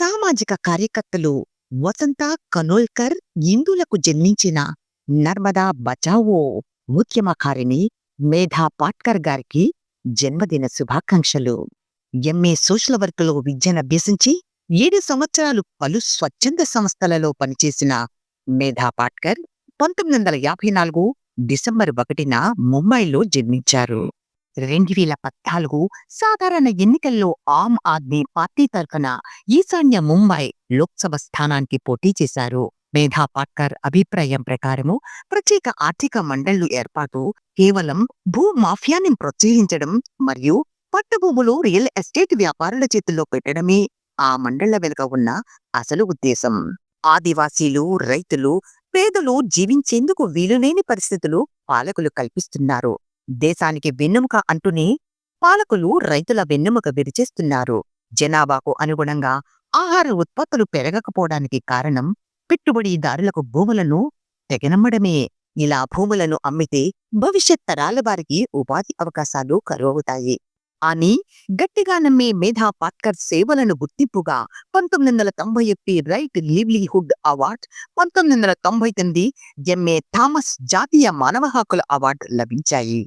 సామాజిక కార్యకర్తలు వసంత కనోల్కర్ ఇందులకు జన్మించిన నర్మదా బచావో ముఖ్యమకారిణి మేధా పాట్కర్ గారికి జన్మదిన శుభాకాంక్షలు. ఎంఏ సోషల్ వర్క్లో విద్యనభ్యసించి ఏడు సంవత్సరాలు పలు స్వచ్ఛంద సంస్థలలో పనిచేసిన మేధా పాట్కర్ పంతొమ్మిది వందల యాభై నాలుగు డిసెంబర్ ఒకటిన ముంబైలో జన్మించారు. రెండు వేల పద్నాలుగు సాధారణ ఎన్నికల్లో ఆమ్ ఆద్మీ పార్టీ తరఫున ఈశాన్య ముంబై లోక్సభ స్థానానికి పోటీ చేశారు. మేధా పాట్కర్ అభిప్రాయం ప్రకారము ప్రత్యేక ఆర్థిక మండళ్ళు ఏర్పాటు కేవలం భూ మాఫియాని ప్రోత్సహించడం మరియు పట్టుభూములు రియల్ ఎస్టేట్ వ్యాపారుల చేతుల్లో పెట్టడమే ఆ మండళ్ళ వెనుక ఉన్న అసలు ఉద్దేశం. ఆదివాసీలు రైతులు పేదలు జీవించేందుకు వీలులేని పరిస్థితులు పాలకులు కల్పిస్తున్నారు. దేశానికి వెన్నెముక అంటూనే పాలకులు రైతుల వెన్నెముక విరిచేస్తున్నారు. జనాభాకు అనుగుణంగా ఆహార ఉత్పత్తులు పెరగకపోవడానికి కారణం పెట్టుబడిదారులకు భూములను తెగనమ్మడమే. ఇలా భూములను అమ్మితే భవిష్యత్ తరాల వారికి ఉపాధి అవకాశాలు కరువవుతాయి. అని గట్టిగా నమ్మే మేధా పాట్కర్ సేవలను గుర్తింపుగా పంతొమ్మిది వందల తొంభై ఒకటి రైట్ లివ్లీహుడ్ అవార్డ్ పంతొమ్మిది వందల తొంభై తొమ్మిది ఎంఏ థామస్ జాతీయ మానవ హక్కుల అవార్డు లభించాయి.